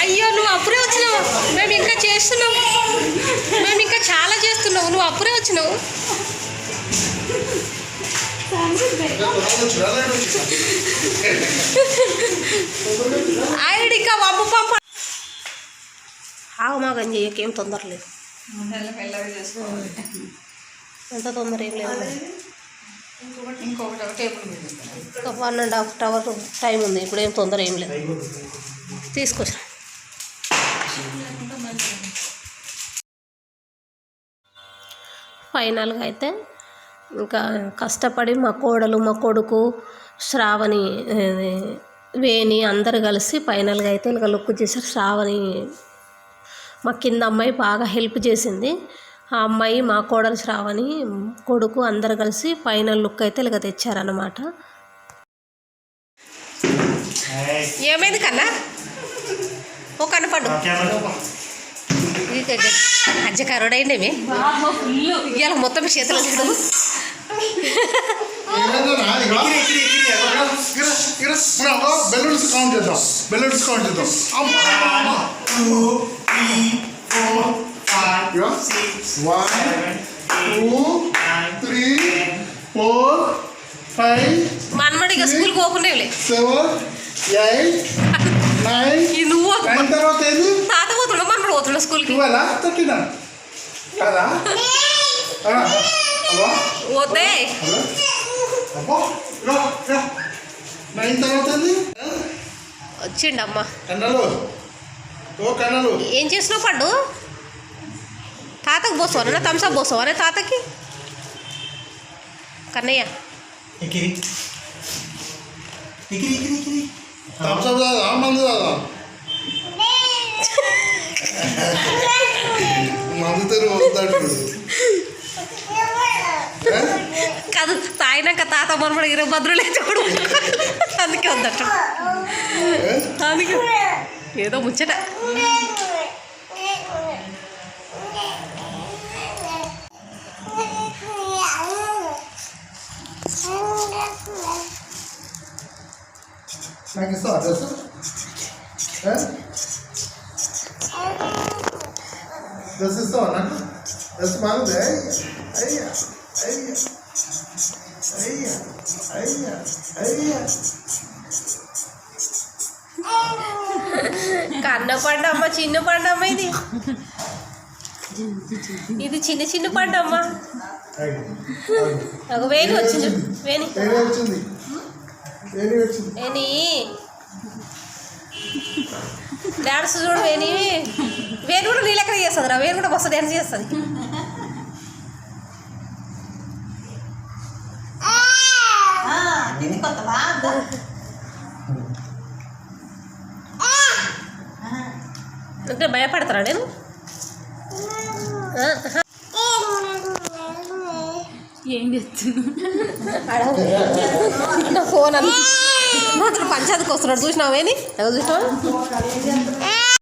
అయ్యో నువ్వు అప్పుడే వచ్చినావు. మేము ఇంకా చేస్తున్నావు మేము ఇంకా చాలా చేస్తున్నావు. నువ్వు అప్పుడే వచ్చినావు. ఆయన ఇంకా పంపు పంప ఆగమాగం చేయకేం తొందర ఎంత తొందర ఏం లేదు. ఒక one and half hour time ఉంది. ఇప్పుడు ఏం తొందర ఏం లేదు. తీసుకొచ్చిన. ఫైనల్గా అయితే ఇంకా కష్టపడి మా కోడలు మా కొడుకు శ్రావణి వేణి అందరు కలిసి ఫైనల్గా అయితే ఇలా లుక్ చేశారు. శ్రావణి మా కింద అమ్మాయి బాగా హెల్ప్ చేసింది. ఆ అమ్మాయి మా కోడలు శ్రావణి కొడుకు అందరు కలిసి ఫైనల్ లుక్ అయితే ఇలాగ తెచ్చారన్నమాట. ఏమైంది కన్నా? ఓ కనపడు అజ్జకారుడైండేమి? ఇవాళ మొత్తం చేతులు బెలూన్స్ కౌంట్ చేద్దాం బెలూన్స్ కౌంట్ చేద్దాం two three four five six one two three four five మనమడిగా స్కూల్కి పోకుండా సెవెన్ ఎయిట్ నైన్ ఈ నువ్వు నైన్ తర్వాత ఏది? తాత పోతున్నా మనమడు పోతున్నా స్కూల్కి. ట్వెల్వ్ థర్టీనా కదా? అవ్వా పోతే. అబ్బా రా రా. నైన్ తర్వాత ఏది? వచ్చిండమ్మా. కన్నలు. ఓ కన్నలు. ఏం చేసినావు పండు? దాదా మందు దాదా మందు తెరు వద్దాడు కాదు తాగినాక తాత మనమడు ఇరవై భద్రులే చూడు అందుకే వద్దట. అందుకే. ఏదో ముచ్చట. నాకు ఇస్తావా డ్రెస్ డ్రెస్ ఇస్తావా నాకు డ్రెస్ బాగుంది అయ్యా అయ్యా అయ్యా అయ్యా అయ్యా కన్న పండమ్మ చిన్న పండమ్మ ఇది. ఇది చిన్న చిన్న పండమ్మ. ఒక వేణి వచ్చింది వేణి. వేణి. డాన్స్ చూడు వేణి. వేణి కూడా నీళ్ళు ఎక్కడ చేస్తుంది రా? వేణి కూడా మస్తు డ్యాన్స్ చేస్తుంది. అంటే భయపడతారా నేను? ఏం చేస్తున్నా అడగ. ఫోన్ అని నా పంచాయతీకి వస్తున్నాడు చూసినావేని ఎవరు చూసినావు?